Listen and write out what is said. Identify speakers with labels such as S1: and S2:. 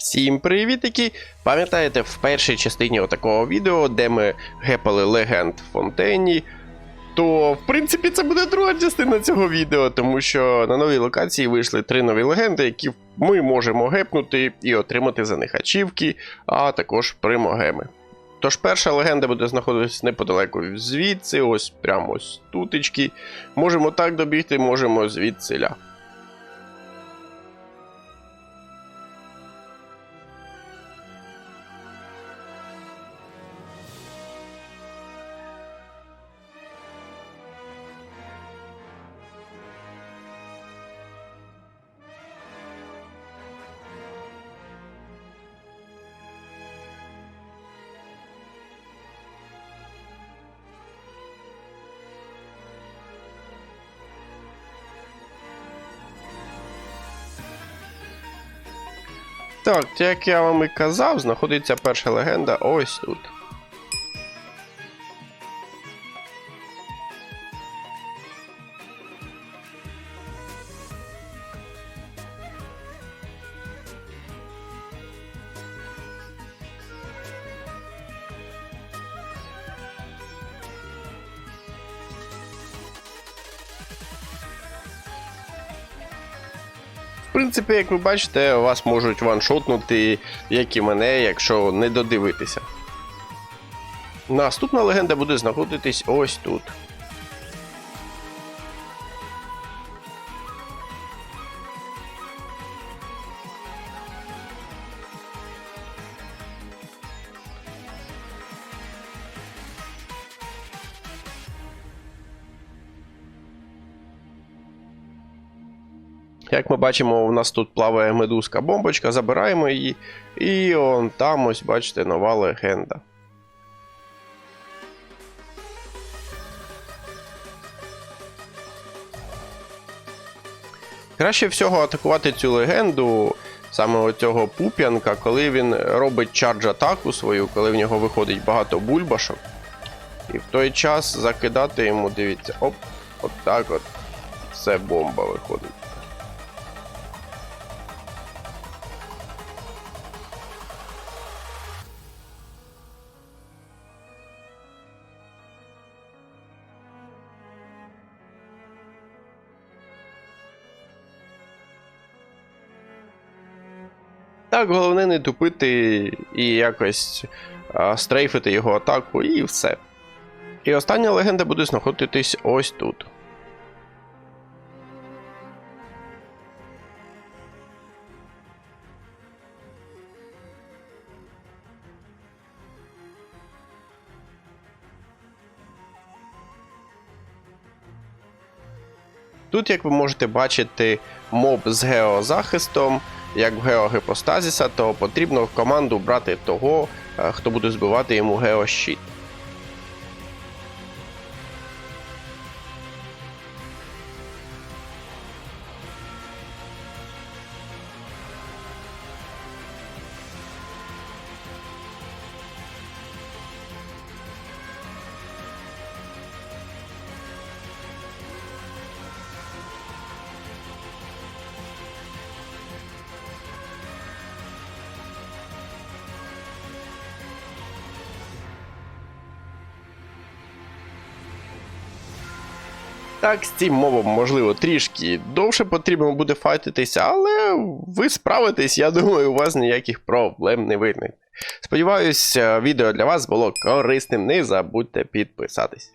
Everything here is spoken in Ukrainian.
S1: Всім привітики! Пам'ятаєте, в першій частині отакого відео, де ми гепали легенд фонтені, то в принципі це буде друга частина цього відео, тому що на новій локації вийшли три нові легенди, які ми можемо гепнути і отримати за них ачівки, а також примогеми. Тож перша легенда буде знаходитися неподалеку звідси, ось прямо ось тутечки. Можемо так добігти, можемо звідсиля. Так, як я вам і казав, знаходиться перша легенда ось тут. В принципі, як ви бачите, вас можуть ваншотнути, як і мене, якщо не додивитися. Наступна легенда буде знаходитись ось тут. Як ми бачимо, у нас тут плаває медузка бомбочка, забираємо її, і он там ось бачите нова легенда. Краще всього атакувати цю легенду, саме оцього пуп'янка, коли він робить чардж атаку свою, коли в нього виходить багато бульбашок. І в той час закидати йому, дивіться, оп, от так от. Все бомба виходить. Так, головне не тупити і якось а, стрейфити його атаку, і все. І остання легенда буде знаходитись ось тут. Тут, як ви можете бачити, моб з геозахистом, як в геогипостазіса, то потрібно в команду брати того, е, хто буде збивати йому геощит. Так, з цим мовом, можливо, трішки довше потрібно буде файтитися, але ви справитесь, я думаю, у вас ніяких проблем не виникне. Сподіваюсь, е, відео для вас було корисним. Не забудьте підписатись.